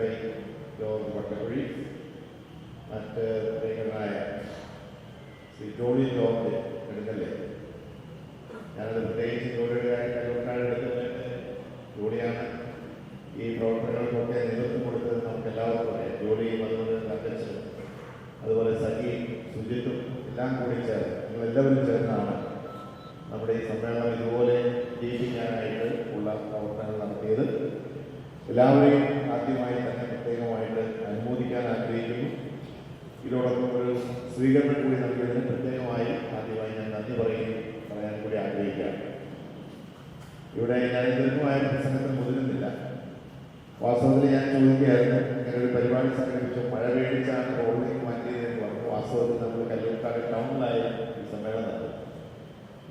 Secretary George Vattakuzhi മറ്റ് പ്രിയങ്കരനായ Shri Jolly George എടുക്കല്ലേ ഞാനത് പ്രത്യേകിച്ച് ജോലിയുടെ കാര്യം കല്ലുകൊണ്ടാണ് എടുക്കുന്നത് ജോലിയാണ് ഈ പ്രവർത്തനങ്ങൾക്കൊക്കെ നേതൃത്വം കൊടുത്തത് നമുക്ക് എല്ലാവർക്കും അറിയാം ജോലിയും അതുപോലെ തങ്കച്ചും അതുപോലെ സഖി സുജിത്തും എല്ലാം കൂടി ചേർന്ന് നിങ്ങളെല്ലാവരും ചേർന്നാണ് നമ്മുടെ ഈ സമ്മേളനം ഇതുപോലെ ജീവിക്കാനായിട്ട് ഉള്ള പ്രവർത്തനങ്ങൾ നടത്തിയത് എല്ലാവരെയും ആദ്യമായി തന്നെ പ്രത്യേകമായിട്ട് അനുമോദിക്കാൻ ആഗ്രഹിക്കുന്നു ഇതോടൊപ്പം ഒരു സ്വീകരണം കൂടി നൽകിയതിന് പ്രത്യേകമായി ആദ്യമായി ഞാൻ നന്ദി പറയുകയും പറയാൻ കൂടി ആഗ്രഹിക്കുകയാണ് ഇവിടെ ഞാൻ ദീർഘമായ പ്രസംഗത്തിൽ മുതിരുന്നില്ല. വാസ്തവത്തിൽ ഞാൻ ചോദിക്കുകയായിരുന്നു ഇങ്ങനെ ഒരു പരിപാടി സംഘടിപ്പിച്ചു മഴ പേടിച്ചാണ് റോഡിലേക്ക് മാറ്റിയതെന്ന് പറഞ്ഞു. വാസ്തവത്തിൽ നമ്മൾ കല്ലൂർക്കാട് ടൗണിലായ ഈ സമ്മേളനം നടത്തും.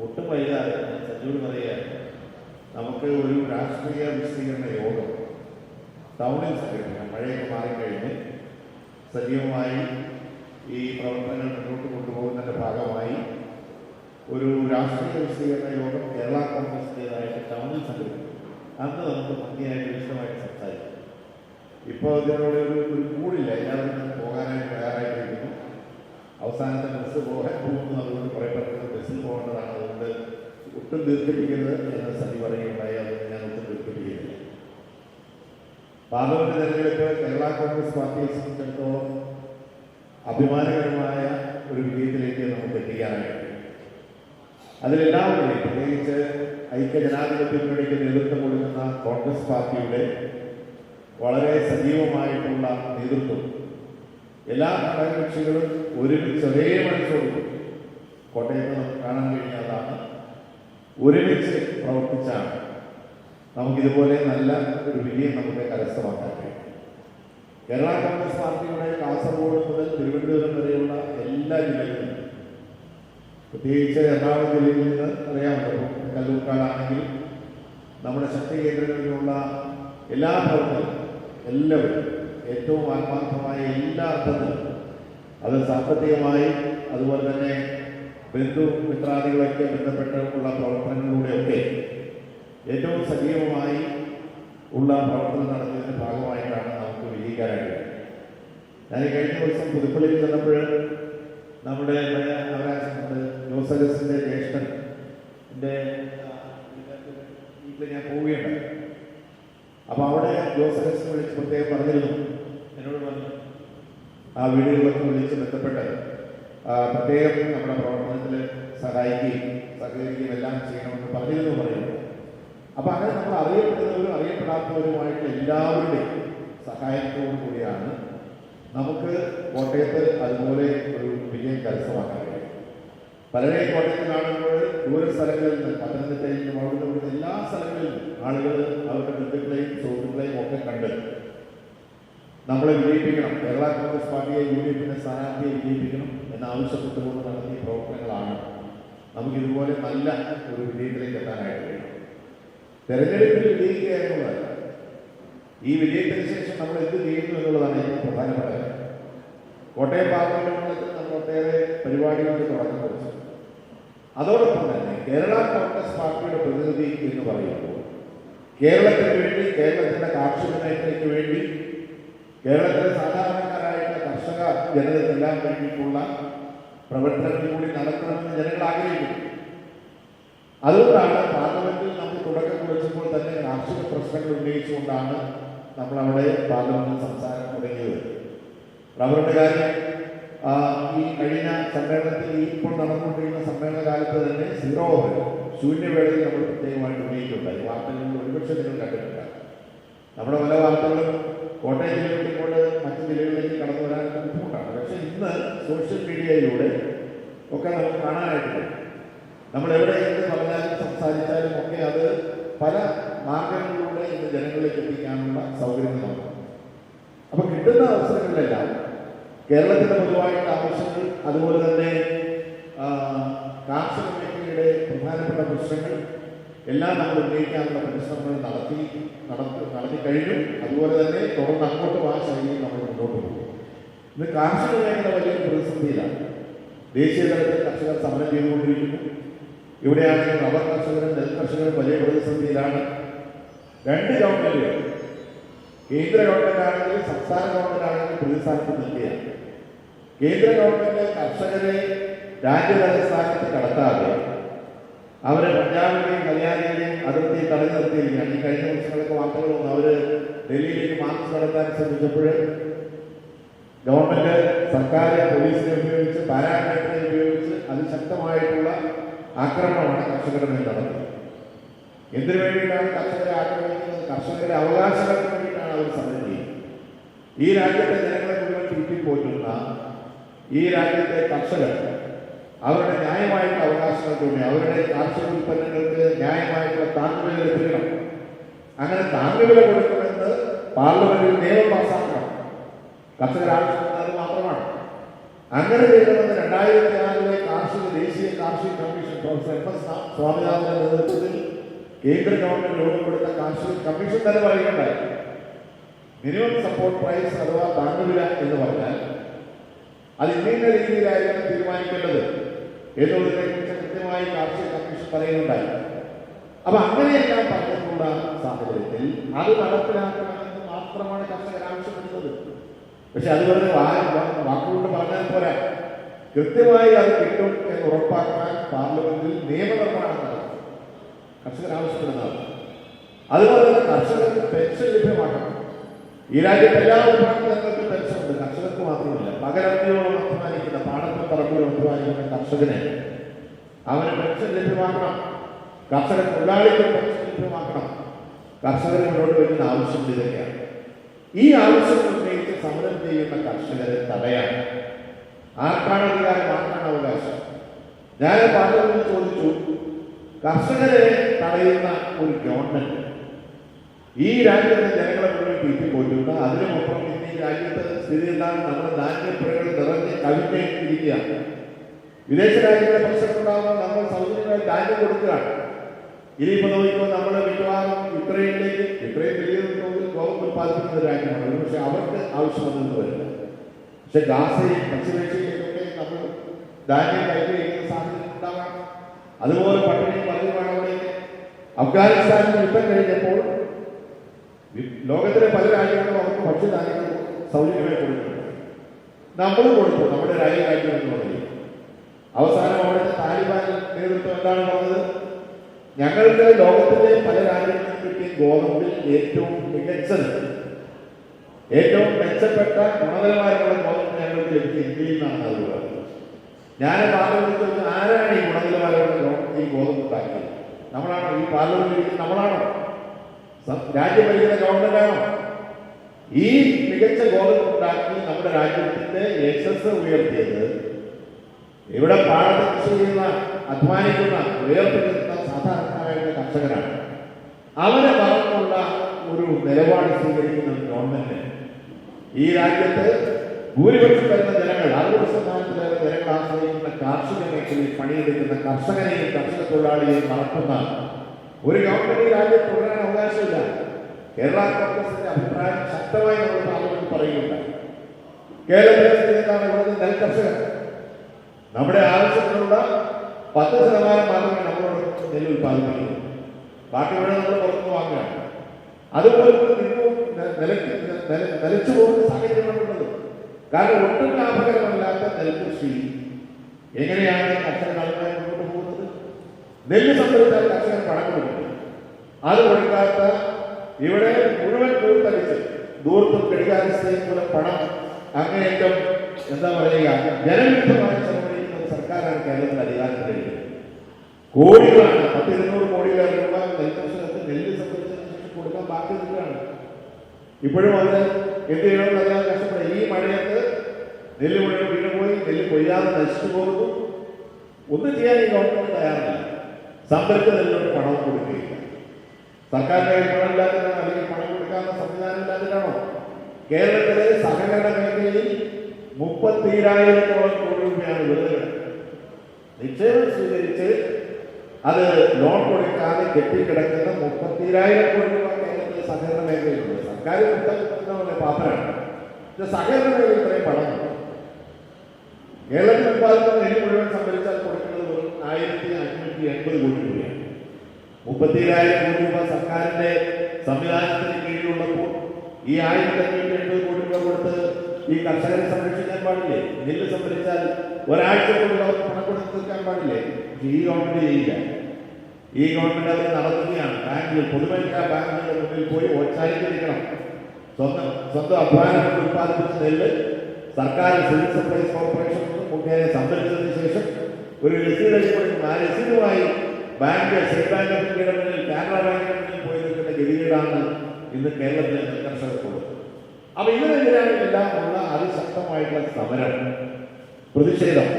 ഒട്ടും വൈകാതെ സജീവ് പറയുകയാണ് നമുക്ക് ഒരു രാഷ്ട്രീയ വിശദീകരണ യോഗം ടൗണിൽ സംഘടിപ്പിക്കാം. മഴയൊക്കെ മാറിക്കഴിഞ്ഞ് സജീവമായി ഈ പ്രവർത്തനങ്ങൾ മുന്നോട്ട് കൊണ്ടുപോകുന്നതിന്റെ ഭാഗമായി ഒരു രാഷ്ട്രീയ വിശദീകരണ യോഗം കേരള കോൺഗ്രസിന്റെതായിട്ട് ടൗണിൽ സംഘടിപ്പിക്കും അന്ന് നമുക്ക് ഭംഗിയായിട്ട് വിശദമായിട്ട് സംസാരിക്കാം. ഇപ്പോൾ ഇതിനോട് ഒരു ഒരു കൂടില്ല. എല്ലാവരും തന്നെ പോകാനായിട്ട് തയ്യാറായിട്ടിരിക്കുന്നു. അവസാനത്തെ ബസ് പോകാൻ പോകുന്നു അതുകൊണ്ട് പേർക്ക് ബസ്സിൽ പോകേണ്ടതാണ്. അതുകൊണ്ട് ഒട്ടും ദീർഘിപ്പിക്കരുത് എന്ന് സതി പറയുകയുണ്ടായി. അതുകൊണ്ട് ഞാൻ ഒട്ടും ദീർഘിപ്പിക്കുന്നില്ല പാർലമെന്റ് തെരഞ്ഞെടുപ്പ് കേരള കോൺഗ്രസ് പാർട്ടിയെ സംബന്ധിച്ചിടത്തോളം അഭിമാനകരമായ ഒരു വിജയത്തിലേക്ക് നമുക്ക് എത്തിക്കാനായിട്ട് അതിലെല്ലാവരുടെയും പ്രത്യേകിച്ച് ഐക്യജനാധിപത്യത്തിലേക്ക് നേതൃത്വം കൊടുക്കുന്ന കോൺഗ്രസ് പാർട്ടിയുടെ വളരെ സജീവമായിട്ടുള്ള നേതൃത്വം. എല്ലാ ഘടകകക്ഷികളും ഒരുമിച്ച് ഒരേ മനസ്സോടും കോട്ടയത്ത് നമുക്ക് കാണാൻ കഴിഞ്ഞതാണ് ഒരുമിച്ച് പ്രവർത്തിച്ചാണ് നമുക്കിതുപോലെ നല്ല ഒരു വിജയം നമുക്ക് കരസ്ഥമാക്കാൻ കഴിയും കേരള കോൺഗ്രസ് പാർട്ടിയുടെ കാസർഗോഡ് മുതൽ തിരുവനന്തപുരം വരെയുള്ള എല്ലാ ജില്ലകളിലും പ്രത്യേകിച്ച് എറണാകുളം ജില്ലയിൽ നിന്ന് അറിയാമല്ലോ. കല്ലൂർക്കാടാണെങ്കിൽ നമ്മുടെ ശക്തി കേന്ദ്രങ്ങളിലുള്ള എല്ലാ പ്രവർത്തകരും എല്ലാവരും ഏറ്റവും ആത്മാർത്ഥമായ എല്ലാ അർത്ഥത്തിലും അത് സാമ്പത്തികമായി അതുപോലെ തന്നെ ബന്ധു മിത്രാദികളൊക്കെ ബന്ധപ്പെട്ടുള്ള പ്രവർത്തനങ്ങളിലൂടെയൊക്കെ ഏറ്റവും സജീവമായി ഉള്ള പ്രവർത്തനം നടത്തിയതിന്റെ ഭാഗമായിട്ടാണ് നമുക്ക് വിജയിക്കാനായിട്ട്. ഞാൻ കഴിഞ്ഞ ദിവസം പുതുപ്പള്ളിയിൽ ചെന്നപ്പോൾ നമ്മുടെ പഴയ ജോസഫസിന്റെ ജ്യേഷ്ഠൻ എന്റെ വീട്ടിൽ ഞാൻ പോവുകയാണ്. അപ്പൊ അവിടെ ജോസലസ് വിളിച്ച് പ്രത്യേകം പറഞ്ഞിരുന്നു. എന്നോട് പറഞ്ഞു ആ വീടുകളിലൊക്കെ വിളിച്ച് ബന്ധപ്പെട്ട് പ്രത്യേകം നമ്മുടെ പ്രവർത്തനത്തിൽ സഹായിക്കുകയും സഹകരിക്കുകയും എല്ലാം ചെയ്യണമെന്ന് പറഞ്ഞിരുന്നു പറയുന്നു അപ്പൊ അങ്ങനെ നമ്മൾ അറിയപ്പെടുന്നവരും അറിയപ്പെടാത്തവരുമായിട്ട് എല്ലാവരുടെയും സഹായത്തോടു കൂടിയാണ് നമുക്ക് കോട്ടയത്ത് അതുപോലെ ഒരു വിജയം കരസ്ഥമാക്കാൻ കഴിയും കുറച്ച് കാണുമ്പോൾ ദൂര സ്ഥലങ്ങളിൽ നിന്ന് പത്തനംതിട്ടയിൽ നിന്നും അവിടെ നിന്ന് എല്ലാ സ്ഥലങ്ങളിലും ആളുകൾ അവരുടെ ബന്ധുക്കളെയും സുഹൃത്തുക്കളെയും ഒക്കെ കണ്ട് നമ്മളെ വിജയിപ്പിക്കണം. കേരള കോൺഗ്രസ് പാർട്ടിയെ യു ഡി എഫിന്റെ സ്ഥാനാർത്ഥിയെ വിജയിപ്പിക്കണം എന്നാവശ്യപ്പെട്ടുകൊണ്ട് നടത്തിയ പ്രവർത്തനങ്ങളാണ് നമുക്ക് ഇതുപോലെ നല്ല ഒരു വിജയത്തിലേക്ക് എത്താനായിട്ട് കഴിയും തെരഞ്ഞെടുപ്പിൽ വിജയിക്കുക എന്നുള്ളതല്ല. ഈ വിജയത്തിന് ശേഷം നമ്മൾ എന്ത് ചെയ്യുന്നു എന്നുള്ളതാണ് ഏറ്റവും പ്രധാനപ്പെട്ട കോട്ടയം പാർലമെന്റ് നമ്മൾ ഒട്ടേറെ പരിപാടികൾക്ക് തുടക്കം കുറിച്ചു അതോടൊപ്പം തന്നെ കേരള കോൺഗ്രസ് പാർട്ടിയുടെ പ്രതിനിധി എന്ന് പറയുമ്പോൾ കേരളത്തിന് വേണ്ടി കേരളത്തിന്റെ കാർഷിക മേഖലയ്ക്ക് വേണ്ടി കേരളത്തിലെ സാധാരണക്കാരായിട്ടുള്ള കർഷക ജനതയ്ക്കെല്ലാം വേണ്ടിയിട്ടുള്ള പ്രവർത്തനങ്ങൾ കൂടി നടത്തണമെന്ന് ജനങ്ങൾ ആഗ്രഹിക്കുന്നു. അതുകൊണ്ടാണ് പാർലമെന്റിൽ നമ്മൾ തുടക്കം കുറിച്ചപ്പോൾ തന്നെ കാർഷിക പ്രശ്നങ്ങൾ ഉന്നയിച്ചുകൊണ്ടാണ് നമ്മൾ അവിടെ പാർലമെന്റിൽ സംസാരം തുടങ്ങിയത്. റബ്ബറിന്റെ കാര്യം ഈ കഴിഞ്ഞ സമ്മേളനത്തിൽ ഈ ഇപ്പോൾ നടന്നുകൊണ്ടിരിക്കുന്ന സമ്മേളന കാലത്ത് തന്നെ സീറോ ഓവർ ശൂന്യവേളയിൽ നമ്മൾ പ്രത്യേകമായിട്ട് ഉന്നയിക്കുണ്ടായി വാർത്തകളിൽ ഒരുപക്ഷെ നിങ്ങൾ കണ്ടിട്ടുണ്ട് നമ്മുടെ പല വാർത്തകളും കോട്ടയം ജില്ലയിൽ കൊണ്ട് മറ്റു ജില്ലകളിലേക്ക് കടന്നു വരാൻ ബുദ്ധിമുട്ടാണ്. പക്ഷേ ഇന്ന് സോഷ്യൽ മീഡിയയിലൂടെ ഒക്കെ നമുക്ക് കാണാനായിട്ട് നമ്മൾ എവിടെ എന്ത് പറഞ്ഞാലും സംസാരിച്ചാലും ഒക്കെ അത് പല മാർഗങ്ങളിലൂടെ ഇന്ന് ജനങ്ങളിലേക്ക് എത്തിക്കാനുള്ള സൗകര്യങ്ങളാണ് നമുക്ക് അപ്പോൾ കിട്ടുന്ന അവസരങ്ങളിലെല്ലാം കേരളത്തിന്റെ പൊതുവായിട്ടുള്ള ആവശ്യങ്ങൾ അതുപോലെ തന്നെ കാർഷിക മേഖലയുടെ പ്രധാനപ്പെട്ട പ്രശ്നങ്ങൾ എല്ലാം നമ്മൾ ഉന്നയിക്കാനുള്ള പരിശ്രമങ്ങൾ നടത്തി നടത്തി നടത്തി കഴിഞ്ഞു. അതുപോലെ തന്നെ തുടർന്ന് അങ്ങോട്ടും ആ ശൈലിയിൽ നമ്മൾ മുന്നോട്ട് പോകും. ഇന്ന് കാർഷിക മേഖല വലിയ പ്രതിസന്ധിയിലാണ്. ദേശീയ തലത്തിൽ കർഷകർ സമരം ചെയ്തുകൊണ്ടിരിക്കുന്നു. ഇവിടെയാണെങ്കിൽ റബ്ബർ കർഷകരും നെൽ കർഷകരും വലിയ പ്രതിസന്ധിയിലാണ്. രണ്ട് ഗവൺമെന്റുകൾ കേന്ദ്ര ഗവൺമെന്റ് ആണെങ്കിലും സംസ്ഥാന ഗവൺമെന്റ് ആണെങ്കിലും പ്രതിസ്ഥാനത്ത് നിൽക്കുകയാണ്. കേന്ദ്ര ഗവൺമെന്റ് കർഷകരെ രാജ്യതലസ്ഥാനത്ത് കടത്താതെ അവരെ പഞ്ചാബിലെയും ഹരിയാനയിലെയും അതിർത്തി തടഞ്ഞു നിർത്തിയിരിക്കുകയാണ്. ഈ കഴിഞ്ഞ ദിവസങ്ങളൊക്കെ വാർത്തകൾ വന്നു. അവർ ഡൽഹിയിലേക്ക് മാർച്ച് നടത്താൻ ശ്രമിച്ചപ്പോൾ ഗവൺമെന്റ് സർക്കാർ പോലീസിനെ ഉപയോഗിച്ച് പാരാമിലിറ്ററി ഉപയോഗിച്ച് അതിശക്തമായിട്ടുള്ള ആക്രമണമാണ് കർഷകരുടെ മേൽ നടന്നത്. എന്തിനു വേണ്ടിയിട്ടാണ് കർഷകരെ ആക്രമിക്കുന്നത്? കർഷകരുടെ അവകാശങ്ങൾക്ക് വേണ്ടിയിട്ടാണ് അവർ സമരം ചെയ്യുന്നത്. ഈ രാജ്യത്തെ ജനങ്ങളെ മുഴുവൻ തീറ്റിപ്പോറ്റുന്ന ഈ രാജ്യത്തെ കർഷകർ അവരുടെ ന്യായമായിട്ടുള്ള അവകാശങ്ങൾക്ക് വേണ്ടി അവരുടെ കാർഷിക ഉൽപ്പന്നങ്ങൾക്ക് ന്യായമായിട്ടുള്ള താങ്ങുവില ലഭിക്കണം. അങ്ങനെ താങ്ങുവില കൊടുക്കണമെന്ന് പാർലമെന്റിൽ നിയമം പാസ്സാക്കണം കർഷകർ ആവശ്യപ്പെടുന്നത് മാത്രമാണ്. അങ്ങനെ ചെയ്യണമെന്ന് രണ്ടായിരത്തി ആറിലെ കാർഷിക ദേശീയ കാർഷിക കമ്മീഷൻ പ്രൊഫസർ എം എസ് സ്വാമിനാഥന്റെ നേതൃത്വത്തിൽ കേന്ദ്ര ഗവൺമെന്റ് രൂപപ്പെടുത്ത കാർഷിക കമ്മീഷൻ തന്നെ പറയുകയുണ്ടായി. മിനിമം സപ്പോർട്ട് പ്രൈസ് അഥവാ താങ്ങുവില എന്ന് പറഞ്ഞാൽ അത് ഇന്ന രീതിയിലായിരിക്കണം തീരുമാനിക്കേണ്ടത്. എന്നുള്ളതിനെ കുറിച്ച് കൃത്യമായി കാർഷിക കമ്മീഷൻ പറയുന്നുണ്ടായി. അപ്പൊ അങ്ങനെയെല്ലാം പറഞ്ഞിട്ടുള്ള സാഹചര്യത്തിൽ? അത് നടപ്പിലാക്കണമെന്ന് മാത്രമാണ് കർഷകർ ആവശ്യപ്പെടുന്നത്. പക്ഷെ അത് വെറുതെ വാക്കുകൊണ്ട് പറഞ്ഞാൽ പോരാ. കൃത്യമായി അത് കിട്ടും എന്ന് ഉറപ്പാക്കാൻ പാർലമെന്റിൽ നിയമനിർമ്മാണം നടത്തും കർഷകർ ആവശ്യപ്പെടുന്നതാണ് അതുപോലെ തന്നെ കർഷകർക്ക് പെൻഷൻ ലഭ്യമാക്കണം. ഈ രാജ്യത്തെ എല്ലാ വിഭാഗങ്ങൾക്ക് പെൻഷൻ ഉണ്ട്. മാത്രമല്ല പകരത്തിയോളം അധ്വാനിക്കുന്ന പാടത്തും പറമ്പിലും അധ്വാനിക്കുന്ന കർഷകന്. അവന് പെൻഷൻ ലഭ്യമാക്കണം. കർഷക തൊഴിലാളിക്ക് പെൻഷൻ ലഭ്യമാക്കണം. കർഷകർ മുന്നോട്ട് വരുന്ന ആവശ്യം ഇതൊക്കെയാണ്. ഈ ആവശ്യം ഉന്നയിച്ച് സമരം ചെയ്യുന്ന കർഷകരെ തടയാൻ ആർക്കാണ് അധികാരം? ആർക്കാണ് അവകാശം? ഞാൻ പാർലമെന്റിൽ ചോദിച്ചു കർഷകരെ തടയുന്ന ഒരു ഗവൺമെന്റ് ഈ രാജ്യത്തെ ജനങ്ങളെ മുഴുവൻ തീറ്റിപ്പോറ്റുന്ന അതിനുമൊപ്പം ഇന്ന് ഈ രാജ്യത്ത് സ്ഥിതി എന്താണ് നമ്മുടെ ധാന്യപ്പുരകൾ നിറഞ്ഞ് കവിഞ്ഞിരിക്കുകയാണ് വിദേശ രാജ്യങ്ങളെ പ്രശ്നമുണ്ടാകുമ്പോൾ നമ്മൾ സൗജന്യമായി ധാന്യം കൊടുക്കുകയാണ്. ഇനിയിപ്പോൾ നോക്കുമ്പോൾ നമ്മൾ മിക്കവാറും യുക്രൈനിലേക്ക് യുക്രൈൻ വലിയ തോതിൽ ഗോതമ്പ് ഉൽപ്പാദിപ്പിക്കുന്ന രാജ്യമാണ്. പക്ഷെ അവർക്ക് ആവശ്യമൊന്നും വരില്ല പക്ഷെ ഗാസയും പശ്ചിമേഷ്യയിലേക്കൊക്കെ നമ്മൾ ധാന്യം കയറ്റി സാധ്യത സാഹചര്യം ഉണ്ടാകാം അതുപോലെ പട്ടിണി പലതുമാണ് അവിടെ അഫ്ഗാനിസ്ഥാനിൽ യുദ്ധം കഴിഞ്ഞപ്പോൾ ലോകത്തിലെ പല രാജ്യങ്ങളും അവർക്ക് ഭക്ഷ്യധാന്യങ്ങൾ സൗജന്യമായി കൊടുക്കുന്നുണ്ട്. നമ്മളും കൊടുത്തു നമ്മുടെ രാജ്യ രാജ്യം എന്ന് പറയും അവസാനം അവിടുത്തെ താലിബാൻ നേതൃത്വം എന്താണ് പറഞ്ഞത്? ഞങ്ങൾക്ക് ലോകത്തിലെ പല രാജ്യങ്ങളിലും കിട്ടിയ ഗോതമ്പിൽ ഏറ്റവും മികച്ചത് ഏറ്റവും മെച്ചപ്പെട്ട ഗുണനിലവാരമുള്ള ഗോതമ്പ് ഞങ്ങൾക്ക് ലഭിച്ച ഇന്ത്യയിൽ നിന്നാണ് അത് പറഞ്ഞത് ഞാൻ പാർലമെന്റ് ആരാണ് ഈ ഗുണനിലവാരമുള്ള ഈ ഗോതമ്പ് ഉണ്ടാക്കിയത്? നമ്മളാണോ ഈ പാർലമെന്റ് നമ്മളാണോ? രാജ്യം ഭരിക്കുന്ന ഗവൺമെന്റാണോ ഈ മികച്ച ഗോതമ്പ് ഉണ്ടാക്കി നമ്മുടെ രാജ്യത്തിന്റെ യശസ് ഉയർത്തിയത് ഇവിടെ പാടത്ത് ചെയ്യുന്ന അധ്വാനിക്കുന്ന ഉയർത്തിരുന്ന സാധാരണക്കാരായ കർഷകരാണ്. അവരെ പറഞ്ഞുള്ള ഒരു നിലപാട് സ്വീകരിക്കുന്ന ഗവൺമെന്റ് ഈ രാജ്യത്ത് ഭൂരിപക്ഷം വരുന്ന ജനങ്ങൾ അറുപത് ശതമാനത്തിൽ ജനങ്ങൾ ആശ്രയിക്കുന്ന കാർഷിക മേഖലയിൽ പണിയെടുക്കുന്ന കർഷകനെയും കർഷക തൊഴിലാളിയെയും മറക്കുന്ന ഒരു ഗവൺമെന്റ് രാജ്യത്ത് തുടരാൻ അവകാശമില്ല. കേരള കോൺഗ്രസിന്റെ അഭിപ്രായം ശക്തമായി നമ്മൾ പാർലമെന്റിൽ പറയുന്നുണ്ട്. കേരളത്തിലെ സ്ഥിതി ഇവിടുത്തെ നെൽകർഷകർ നമ്മുടെ ആവശ്യത്തിനുള്ള പത്ത് ശതമാനം മാത്രമേ നമ്മളോട് നെല്ല് ഉൽപ്പാദിപ്പിക്കുന്നു ബാക്കി വേണം നമ്മൾ പുറത്തുനിന്ന് വാങ്ങുകയാണ്. അതുപോലെ നിലച്ചു പോകുന്ന സാഹചര്യമാണുള്ളത് കാരണം ഒട്ടും ലാഭകരമല്ലാത്ത നെൽകൃഷി എങ്ങനെയാണ് പോകുന്നത് നെല്ല് സംഭവിച്ചാൽ കർഷകർ പണം കൊടുക്കും അത് കൊടുക്കാത്ത ഇവിടെ മുഴുവൻ കൂട്ടടിച്ച് ദൂർത്തും കെടുകാരസ്ഥയും മൂലം പണം അങ്ങേയറ്റം എന്താ പറയുക ജനവിരുദ്ധമായി ചെലവഴിക്കുന്ന ഒരു സർക്കാരാണ് കേരളത്തിൽ അധികാരത്തിലിരിക്കുന്നത്. കോടികളാണ് പത്ത് ഇരുന്നൂറ് കോടിയിലേറെ രൂപ നെൽകർഷകർക്ക് നെല്ല് സംഭരിച്ചതിന് ശേഷം കൊടുക്കാൻ ബാക്കി നിൽക്കുകയാണ്. ഇപ്പോഴും അത് എന്ത് ചെയ്യണമെന്ന് അറിയാൻ കഷ്ടപ്പെടുക ഈ മഴയത്ത് നെല്ല് മുഴുവൻ വീണുപോയി നെല്ല് കൊയ്യാതെ നശിച്ചു പോകുന്നു. ഒന്നും ചെയ്യാൻ ഈ ഗവൺമെന്റ് തയ്യാറില്ല. സംഭരിച്ച പണം കൊടുക്കുകയില്ല. സർക്കാരിന്റെ കയ്യിൽ പണം ഇല്ലാത്തതാണോ അല്ലെങ്കിൽ പണം കൊടുക്കാവുന്ന സംവിധാനം ഇല്ലാത്തതാണോ കേരളത്തിലെ സഹകരണ മേഖലയിൽ മുപ്പത്തിരായിരത്തോളം കോടി രൂപയാണ് വെറുതെ. നിക്ഷേപം സ്വീകരിച്ച് അത് ലോൺ കൊടുക്കാതെ കെട്ടിക്കിടക്കുന്ന മുപ്പത്തിരായിരം കോടി രൂപ കേരളത്തിലെ സഹകരണ മേഖലയിലുണ്ട് സർക്കാർ കൊടുക്കുന്ന പാപ്പരാണ് ഇത് സഹകരണ മേഖലയിൽ ഇത്രയും പണം കേരളത്തിൽ ഉത്പാദിക്കുന്ന നെല്ല് മുഴുവൻ സംഭരിച്ചാൽ കൊടുക്കുന്നത് എൺപത് കോടി രൂപയാണ് മുപ്പത്തിയേഴായിരം കോടി രൂപ സർക്കാരിന്റെ സംവിധാനത്തിന് കീഴിലുള്ളപ്പോൾ ഈ ആയിരത്തി അഞ്ഞൂറ്റി എൺപത് കോടി രൂപ കൊടുത്ത് ഈ കർഷകരെ സംരക്ഷിക്കാൻ പാടില്ലേ? നെല്ല് സംഭരിച്ചാൽ ഒരാഴ്ച കൊണ്ട് അവർക്ക് പണം കൊടുത്ത് തീർക്കാൻ പാടില്ലേ? ഈ ഗവൺമെന്റ് ചെയ്യില്ല. ഈ ഗവൺമെന്റ് അവർ നടത്തുകയാണ്. ബാങ്കിൽ പൊതുമേഖലാ ബാങ്കുകളുടെ മുന്നിൽ പോയി ഓച്ചാരിച്ചിരിക്കണം സ്വന്തം സ്വന്തം അധ്വാനം കൊണ്ട് ഉത്പാദിപ്പിച്ച നെല്ല് സർക്കാർ സിവിൽ സപ്ലൈസ് കോർപ്പറേഷൻ മുഖേന സംഭരിച്ചതിന് ശേഷം ഒരു രസീത് കൊടുക്കും ആ രസീതുമായി ബാങ്ക് സ്റ്റേറ്റ് ബാങ്ക് ഓഫ് ഇന്ത്യയുടെ പോയി നിൽക്കുന്ന ഗതികേടാണ് ഇന്ന് കേരളത്തിലെ കർഷകർക്കുള്ളത് അപ്പൊ ഇതിനെതിരാണ് എല്ലാം ഉള്ള അതിശക്തമായിട്ടുള്ള സമരം പ്രതിഷേധം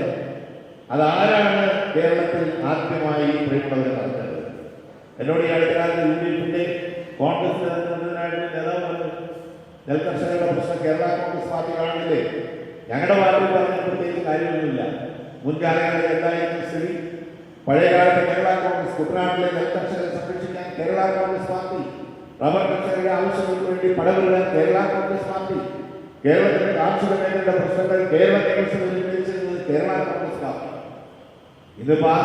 അതാരാണ് കേരളത്തിൽ ആദ്യമായി പ്രിയപ്പെട്ടവരെ നടത്തുന്നത് എന്നോട് ഈ അടുത്തകാലത്ത് യു ഡി എഫിന്റെ കോൺഗ്രസ് നേതാവ് നെൽകർഷകരുടെ പ്രശ്നം കേരള കോൺഗ്രസ് പാർട്ടി കാണുന്നില്ലേ? ഞങ്ങളുടെ പാർട്ടി പറഞ്ഞ പ്രത്യേകിച്ച് കാര്യമൊന്നുമില്ല. മുൻകാലങ്ങളിൽ എന്തായിരുന്നു സ്ഥിതി പഴയകാലത്ത് കേരള കോൺഗ്രസ് കുട്ടനാട്ടിലെ നെൽകർഷകരെ സംരക്ഷിക്കാൻ കേരള കോൺഗ്രസ് പാർട്ടി റബ്ബർ കർഷകരുടെ ആവശ്യങ്ങൾക്ക് വേണ്ടി പടവിടാൻ കേരള കോൺഗ്രസ് പാർട്ടി കേരളത്തിലെ കാർഷിക മേഖലയുടെ പ്രശ്നങ്ങൾ കേരള നിയമസഭയിൽ ഉന്നയിച്ചിരുന്നത് കേരള കോൺഗ്രസ് പാർട്ടി. ഇന്നിപ്പോ ആ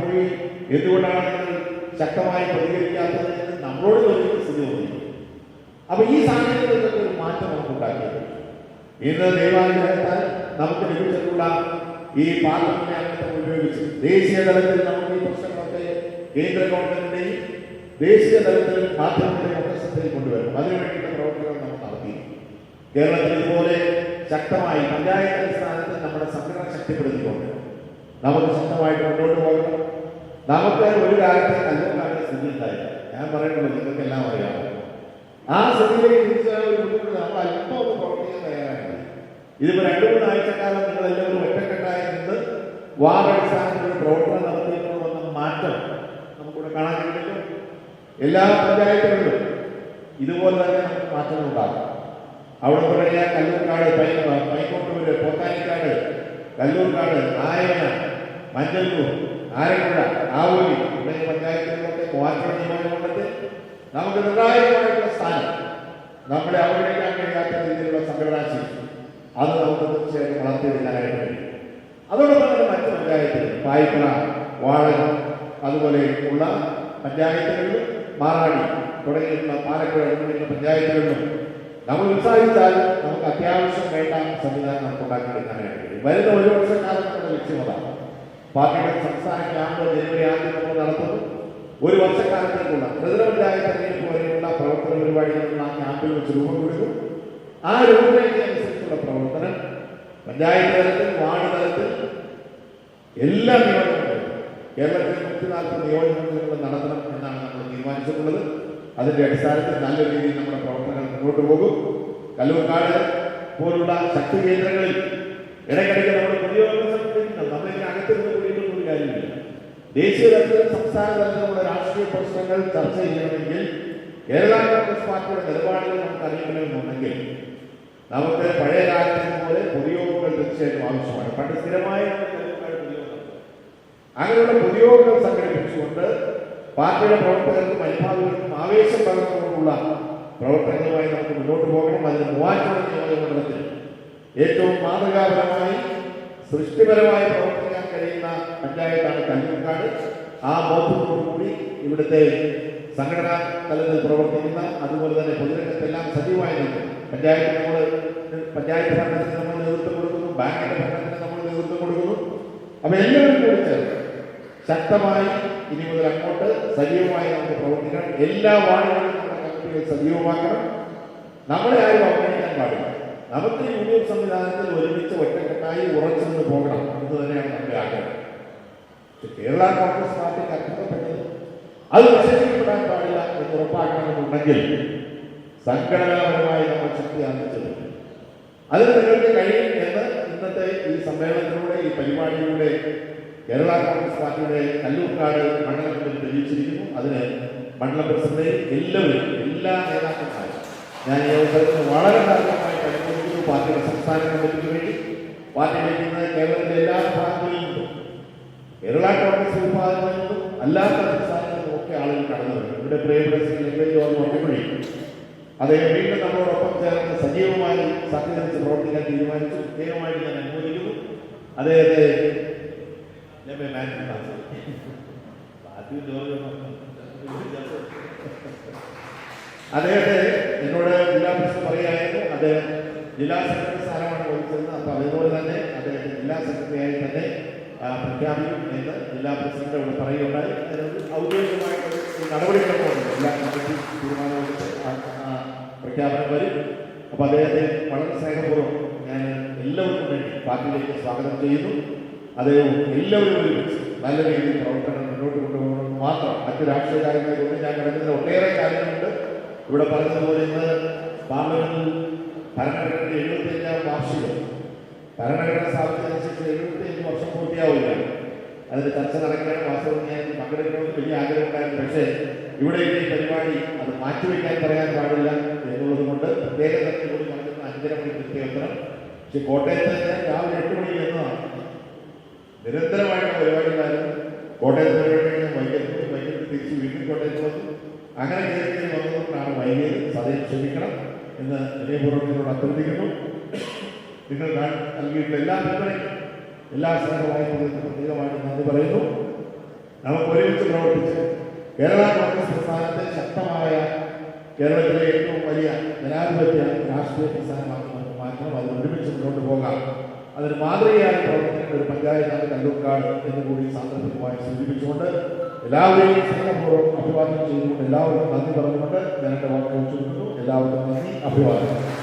പോയി. എന്തുകൊണ്ടാണ് ശക്തമായി പ്രതികരിക്കാത്തത് എന്ന് നമ്മളോട് ചോദിക്കുന്ന സ്ഥിതി തോന്നി അപ്പൊ ഈ സാഹചര്യത്തിലൊക്കെ ഒരു മാറ്റം നമുക്ക് ഉണ്ടാക്കിയത് ഇന്ന് ദൈവാനുഗ്രഹത്താൽ നമുക്ക് ലഭിച്ചിട്ടുള്ള ഈ പാർലമെന്റ് ഉപയോഗിച്ച് ദേശീയ തലത്തിൽ നമുക്ക് ഈ പ്രശ്നങ്ങളൊക്കെ കേന്ദ്ര ഗവൺമെന്റിന്റെയും ദേശീയ തലത്തിൽ മാധ്യമങ്ങളുടെയും ഒക്കെ ശ്രദ്ധയിൽ കൊണ്ടുവരും അതിനുവേണ്ടിയിട്ട് പ്രവർത്തനങ്ങൾ നമ്മൾ നടത്തി. കേരളത്തിൽ ഇതുപോലെ ശക്തമായി പഞ്ചായത്ത് അടിസ്ഥാനത്തിൽ നമ്മുടെ സംഘടന ശക്തിപ്പെടുത്തിക്കൊണ്ട് നമുക്ക് ശക്തമായിട്ട് മുന്നോട്ട് പോകണം. നമുക്ക് ഒരു കാലത്തെ കല്ലുകാരുടെ സ്ഥിതി ഉണ്ടായില്ല. ഞാൻ പറയുന്നത് നിങ്ങൾക്ക് എല്ലാം അറിയാം. ആ സ്ഥിതിയിലേക്ക് ബുദ്ധിമുട്ട് നമ്മൾ അല്പം പ്രവർത്തിക്കാൻ തയ്യാറായില്ല ഇതിപ്പോ രണ്ടു മൂന്ന് ആഴ്ചക്കാലം നിങ്ങൾ എല്ലാവരും ഒറ്റക്കെട്ടായി നിന്ന് വാർഡടിസ്ഥാനത്തിൽ പ്രവർത്തനം നടത്തിയപ്പോൾ വന്ന മാറ്റം നമുക്കിവിടെ കാണാൻ കഴിയുമല്ലോ എല്ലാ പഞ്ചായത്തുകളിലും ഇതുപോലെ തന്നെ നമുക്ക് മാറ്റങ്ങൾ ഉണ്ടാകും അവിടെ തുടങ്ങിയ കല്ലൂർക്കാട് പൈക്കോട്ടൂര് പോത്താനിക്കാട് കല്ലൂർക്കാട് നായന മഞ്ചല്ലൂർ ആലപ്പുഴ ആവൂരി തുടങ്ങിയ പഞ്ചായത്തുകളിലൊക്കെ മൂവാറ്റുപുഴ നിയമമണ്ഡലത്തിൽ നമുക്ക് നിർണായകമായിട്ടുള്ള സ്ഥാനം നമ്മളെ അവഗണിക്കാൻ കഴിയാത്ത രീതിയിലുള്ള സംഘടനാശേഷി അത് നമുക്ക് തീർച്ചയായും വളർത്തിയെടുക്കാനായിട്ട് കഴിയും. അതോടൊപ്പം തന്നെ മറ്റ് പഞ്ചായത്തുകൾ പായ്ക്കണ വാഴ അതുപോലെ ഉള്ള പഞ്ചായത്തുകളിലും മാറാടി തുടങ്ങിയിട്ടുള്ള പാലക്കുഴ തുടങ്ങിയുള്ള പഞ്ചായത്തുകളിലും നമ്മൾ ഉത്സാഹിച്ചാൽ നമുക്ക് അത്യാവശ്യം വേണ്ട സംവിധാനം നമുക്ക് ഉണ്ടാക്കിയെടുക്കാനായിട്ട് കഴിയും. വരുന്ന ഒരു വർഷക്കാലം നമ്മുടെ ലക്ഷ്യമതാണ് പാർട്ടിയുടെ സംസ്ഥാന ക്യാമ്പ് ജനുവരി ആദ്യം നമ്മൾ നടത്തുന്നു. ഒരു വർഷക്കാലത്തേക്കുള്ള ത്രിതലപഞ്ചായ തെരഞ്ഞെടുപ്പ് വരെയുള്ള പ്രവർത്തന പരിപാടികൾ ആ ക്യാമ്പിൽ വെച്ച് രൂപം കൊടുക്കും. ആ രൂപരേഖ അനുസരിച്ചുള്ള പ്രവർത്തനം പഞ്ചായത്ത് തലത്തിൽ വാർഡ് തലത്തിൽ എല്ലാ നിയോജകങ്ങളിലും കേരളത്തിൽ നൂറ്റി നാൽപ്പത് നിയോജകമണ്ഡലങ്ങൾ നടത്തണം എന്നാണ് നമ്മൾ തീരുമാനിച്ചിട്ടുള്ളത്. അതിന്റെ അടിസ്ഥാനത്തിൽ നല്ല രീതിയിൽ നമ്മുടെ പ്രവർത്തനങ്ങൾ മുന്നോട്ട് പോകും. കല്ലൂർക്കാട് പോലുള്ള ശക്തി കേന്ദ്രങ്ങളിൽ ഇടയ്ക്കിടയ്ക്ക് നമ്മൾ പൊതുയോഗങ്ങൾ സംഘടിപ്പിക്കണം നമ്മളിങ്ങനെ കൂടിയിട്ടൊന്നും ഒരു കാര്യമില്ല. ദേശീയ തലത്തിലും സംസ്ഥാന തലത്തിലുമുള്ള രാഷ്ട്രീയ പ്രശ്നങ്ങൾ ചർച്ച ചെയ്യണമെങ്കിൽ കേരള കോൺഗ്രസ് പാർട്ടിയുടെ നിലപാടുകൾ നമുക്ക് അറിയണമെന്നുണ്ടെങ്കിൽ നമുക്ക് പഴയ കാലത്തെ പോലെ പൊതുയോഗങ്ങൾ തീർച്ചയായിട്ടും ആവശ്യമാണ്. പണ്ട് സ്ഥിരമായി. അങ്ങനെയുള്ള പൊതുയോഗങ്ങൾ സംഘടിപ്പിച്ചുകൊണ്ട് പാർട്ടിയുടെ പ്രവർത്തകർക്കും അനുഭാവികൾക്കും ആവേശം പകർന്നുകൊണ്ടുള്ള പ്രവർത്തനങ്ങളുമായി നമുക്ക് മുന്നോട്ട് പോകണം. അതിന് മൂവാറ്റുപുഴ നിയോജകമണ്ഡലത്തിൽ ഏറ്റവും മാതൃകാപരമായി സൃഷ്ടിപരമായി പ്രവർത്തിക്കാൻ കഴിയുന്ന പഞ്ചായത്താണ് കല്ലൂർക്കാട് ആ ബോധത്തോടുകൂടി ഇവിടുത്തെ സംഘടനാ തലത്തിൽ പ്രവർത്തിക്കുന്ന അതുപോലെ തന്നെ പൊതുരംഗത്തെല്ലാം സജീവമായി നിൽക്കും പഞ്ചായത്ത് നമ്മൾ പഞ്ചായത്ത് ഭരണത്തിന് നമ്മൾ നേതൃത്വം കൊടുക്കുന്നു ബാങ്കിന്റെ ഭരണത്തിന് നമ്മൾ നേതൃത്വം കൊടുക്കുന്നു. അപ്പൊ എല്ലാവരും കൂടി ചേർന്ന് ശക്തമായി ഇനി മുതൽ അങ്ങോട്ട് സജീവമായി നമുക്ക് പ്രവർത്തിക്കണം. എല്ലാ കമ്മിറ്റികൾ സജീവമാക്കണം. നമ്മളെ ആരും അവഗണിക്കാൻ പാടില്ല. നമുക്ക് യൂണിയൻ സംവിധാനത്തിൽ ഒരുമിച്ച് ഒറ്റക്കെട്ടായി ഉറച്ചു നിന്ന് പോകണം എന്ന് തന്നെയാണ് നമ്മുടെ ആഗ്രഹം. കേരള കോൺഗ്രസ് പാർട്ടിക്ക് അർഹതപ്പെട്ടത് അത് നിഷേധിക്കപ്പെടാൻ പാടില്ല എന്ന് ഉറപ്പാക്കണമെന്നുണ്ടെങ്കിൽ സംഘടനാപരമായി നമ്മൾ ശക്തി ആർജിച്ചത് അതിന് നിങ്ങൾക്ക് കഴിയും എന്ന് ഇന്നത്തെ ഈ സമ്മേളനത്തിലൂടെ ഈ പരിപാടിയിലൂടെ കേരള കോൺഗ്രസ് പാർട്ടിയുടെ കല്ലൂർക്കാട് മണ്ഡലത്തിൽ തെളിയിച്ചിരിക്കുന്നു. അതിന് മണ്ഡലം പ്രസിഡന്റ് എല്ലാവരും എല്ലാ നേതാക്കന്മാരും ഞാൻ ഈ അവസരത്തിൽ വളരെ ധാർമ്മികമായി അനുഭവിക്കുന്നു പാർട്ടിയുടെ സംസ്ഥാന കമ്മിറ്റിക്ക് വേണ്ടി. പാർട്ടി ഇന്ന് കേരളത്തിലെ എല്ലാ ഭാഗങ്ങളിൽ കേരള കോൺഗ്രസ് വിഭാഗങ്ങളിലും അല്ലാത്ത സംസ്ഥാനങ്ങളിലും ഒക്കെ ആളുകൾ കടന്നു ഇവിടെ പ്രിയപ്പെട്ട ശ്രീ ലങ്കേജ് ജോർജ് ഒറ്റക്കുഴി അദ്ദേഹം വീണ്ടും നമ്മളോടൊപ്പം ചേർന്ന് സജീവമായി സഹകരിച്ച് പ്രവർത്തിക്കാൻ തീരുമാനിച്ചു. പ്രത്യേകമായിട്ട് ഞാൻ അനുമോദിക്കുന്നു അദ്ദേഹത്തെ അദ്ദേഹത്തെ എന്നോട് ജില്ലാ പ്രസിഡന്റ് പറയുകയായിരുന്നു. അദ്ദേഹം ജില്ലാ സെക്രട്ടറി സ്ഥാനമാണ് വഹിച്ചത്. അപ്പൊ അതേപോലെ തന്നെ അദ്ദേഹത്തെ ജില്ലാ സെക്രട്ടറിയായി തന്നെ പ്രഖ്യാപിക്കും എന്ന് ജില്ലാ പ്രസിഡന്റ് ഇവിടെ പറയുകയുണ്ടായി. അതിനൊരു ഔദ്യോഗികമായിട്ടുള്ള നടപടികളൊക്കെ ഉണ്ട്. എല്ലാ കമ്മിറ്റി തീരുമാനമെടുത്ത് പ്രഖ്യാപനം വരും. അപ്പൊ അദ്ദേഹത്തെ വളരെ സ്നേഹപൂർവം ഞാൻ എല്ലാവർക്കും വേണ്ടി പാർട്ടിയിലേക്ക് സ്വാഗതം ചെയ്യുന്നു. അദ്ദേഹം എല്ലാവരും ഒരുമിച്ച് നല്ല രീതിയിൽ പ്രവർത്തനം മുന്നോട്ട് കൊണ്ടുപോകണമെന്ന് മാത്രം മറ്റു രാഷ്ട്രീയ കാര്യങ്ങളെ ഞാൻ കിടക്കുന്ന ഒട്ടേറെ കാര്യങ്ങളുണ്ട്. ഇവിടെ പറഞ്ഞതുപോലെ ഇന്ന് പാർലമെന്റിൽ ഭരണഘടനയുടെ എഴുപത്തിയഞ്ചാം വാർഷികം. ഭരണഘടന സ്ഥാപിച്ചതനുസരിച്ച് എഴുപത്തിയഞ്ച് വർഷം പൂർത്തിയാവുകയാണ് അതിന് ചർച്ച നടക്കാൻ വാസ്തവം ഞാൻ പങ്കെടുക്കണമെന്ന് വലിയ ആഗ്രഹമുണ്ടായിരുന്നു. പക്ഷേ ഇവിടെ ഈ പരിപാടി അത് മാറ്റിവെക്കാൻ പറയാൻ പാടില്ല എന്നുള്ളത് കൊണ്ട് പ്രത്യേക തരത്തിൽ കൂടി നടക്കുന്ന അഞ്ചര മണി പ്രത്യേകത്തരം. പക്ഷെ കോട്ടയത്ത് ഞാൻ രാവിലെ എട്ട് മണിക്ക് എന്നതാണ് നിരന്തരമായിട്ടുള്ള പരിപാടികളായിരുന്നു. കോട്ടയത്ത് പരിപാടി വൈകിട്ട് വൈകിട്ട് തിരിച്ച് വീട്ടിൽ കോട്ടയത്ത് വന്നു. അങ്ങനെ കയറി വന്നതുകൊണ്ടാണ് വൈകിയത് സദയം ക്ഷമിക്കണം എന്ന് വിനയപൂർവം നിങ്ങളോട് അഭ്യർത്ഥിക്കുന്നു. നിങ്ങൾ നൽകിയിട്ടുള്ള എല്ലാ പിന്തുണയും എല്ലാ സ്നേഹവായ്പകൾക്കും പ്രത്യേകമായിട്ട് നന്ദി പറയുന്നു. നമുക്ക് ഒരുമിച്ച് പ്രവർത്തിച്ച് കേരള കോൺഗ്രസ് പ്രസ്ഥാനത്തെ ശക്തമായ കേരളത്തിലെ ഏറ്റവും വലിയ ജനാധിപത്യ രാഷ്ട്രീയ പ്രസ്ഥാനമാക്കി നമുക്ക് മാറ്റണം അത് ഒരുമിച്ച് മുന്നോട്ട് പോകാം. അതിന് മാതൃകയായി പ്രവർത്തിക്കുന്ന ഒരു പഞ്ചായത്താണ് കല്ലൂർക്കാട് എന്ന് കൂടി സാന്ദർഭികമായി സൂചിപ്പിച്ചുകൊണ്ട് എല്ലാവരെയും സ്നേഹപൂർവം അഭിവാദ്യം ചെയ്തുകൊണ്ട് എല്ലാവർക്കും നന്ദി പറഞ്ഞുകൊണ്ട് ഞാൻ എന്റെ എല്ലാവർക്കും നന്ദി അഭിവാദ്യം.